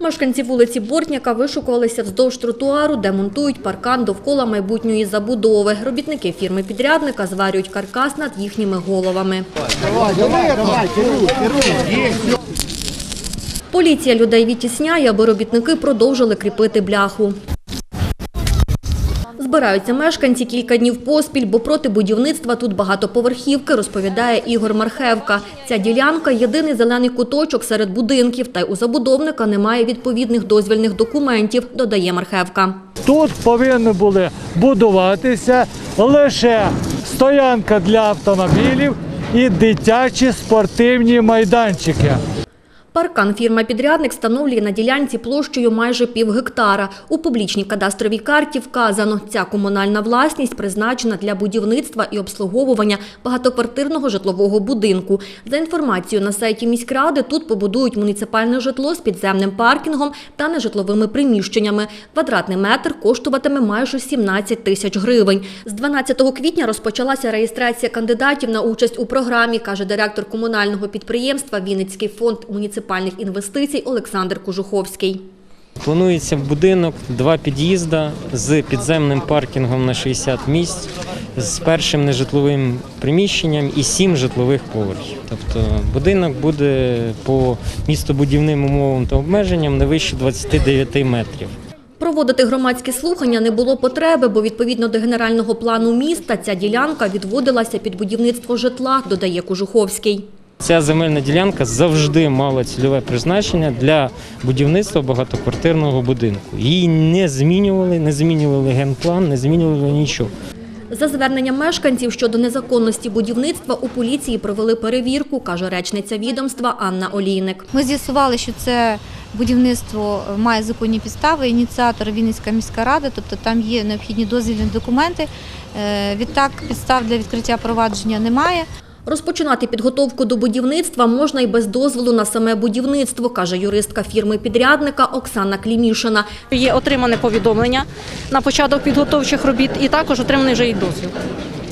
Мешканці вулиці Бортняка вишукувалися вздовж тротуару, де монтують паркан довкола майбутньої забудови. Робітники фірми-підрядника зварюють каркас над їхніми головами. Поліція людей відтісняє, аби робітники продовжили кріпити бляху. Збираються мешканці кілька днів поспіль, бо проти будівництва тут багатоповерхівки, розповідає Ігор Мархевка. Ця ділянка – єдиний зелений куточок серед будинків, та й у забудовника немає відповідних дозвільних документів, додає Мархевка. Тут повинні були будуватися лише стоянка для автомобілів і дитячі спортивні майданчики. Паркан фірма-підрядник встановлює на ділянці площею майже пів гектара. У публічній кадастровій карті вказано, ця комунальна власність призначена для будівництва і обслуговування багатоквартирного житлового будинку. За інформацією на сайті міськради, тут побудують муніципальне житло з підземним паркінгом та нежитловими приміщеннями. Квадратний метр коштуватиме майже 17 тисяч гривень. З 12 квітня розпочалася реєстрація кандидатів на участь у програмі, каже директор комунального підприємства Вінницький фонд муніципальних інвестицій Олександр Кожуховський. Планується будинок два під'їзда з підземним паркінгом на 60 місць, з першим нежитловим приміщенням і сім житлових поверхів. Тобто будинок буде по містобудівним умовам та обмеженням не вище 29 метрів. Проводити громадські слухання не було потреби, бо відповідно до генерального плану міста ця ділянка відводилася під будівництво житла, додає Кожуховський. Ця земельна ділянка завжди мала цільове призначення для будівництва багатоквартирного будинку. Її не змінювали, не змінювали генплан, не змінювали нічого. За зверненням мешканців щодо незаконності будівництва у поліції провели перевірку, каже речниця відомства Анна Олійник. Ми з'ясували, що це будівництво має законні підстави. Ініціатор Вінницька міська рада, тобто там є необхідні дозвільні документи. Е, Відтак підстав для відкриття провадження немає. Розпочинати підготовку до будівництва можна і без дозволу на саме будівництво, каже юристка фірми-підрядника Оксана Клімішина. Є отримане повідомлення на початок підготовчих робіт, і також отриманий вже і дозвіл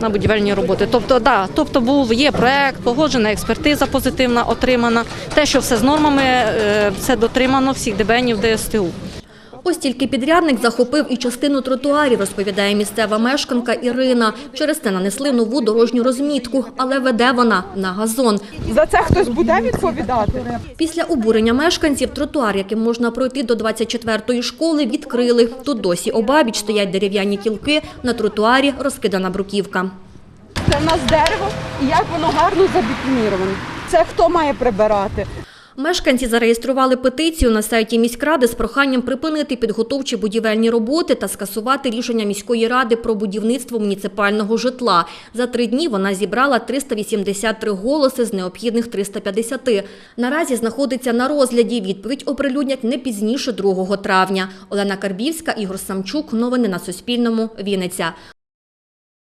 на будівельні роботи. Тобто, да, тобто був є проект, погоджена експертиза позитивна отримана. Те, що все з нормами, е, все дотримано всіх ДБНів ДСТУ. Ось тільки підрядник захопив і частину тротуарів, розповідає місцева мешканка Ірина. Через це нанесли нову дорожню розмітку, але веде вона на газон. За це хтось буде відповідати? Після обурення мешканців тротуар, яким можна пройти до 24-ї школи, відкрили. Тут досі обабіч стоять дерев'яні кілки, на тротуарі розкидана бруківка. Це в нас дерево, і як воно гарно забетоніроване. Це хто має прибирати? Мешканці зареєстрували петицію на сайті міськради з проханням припинити підготовчі будівельні роботи та скасувати рішення міської ради про будівництво муніципального житла. За три дні вона зібрала 383 голоси з необхідних 350. Наразі знаходиться на розгляді. Відповідь оприлюднять не пізніше 2 травня. Олена Карбівська, Ігор Самчук. Новини на Суспільному. Вінниця.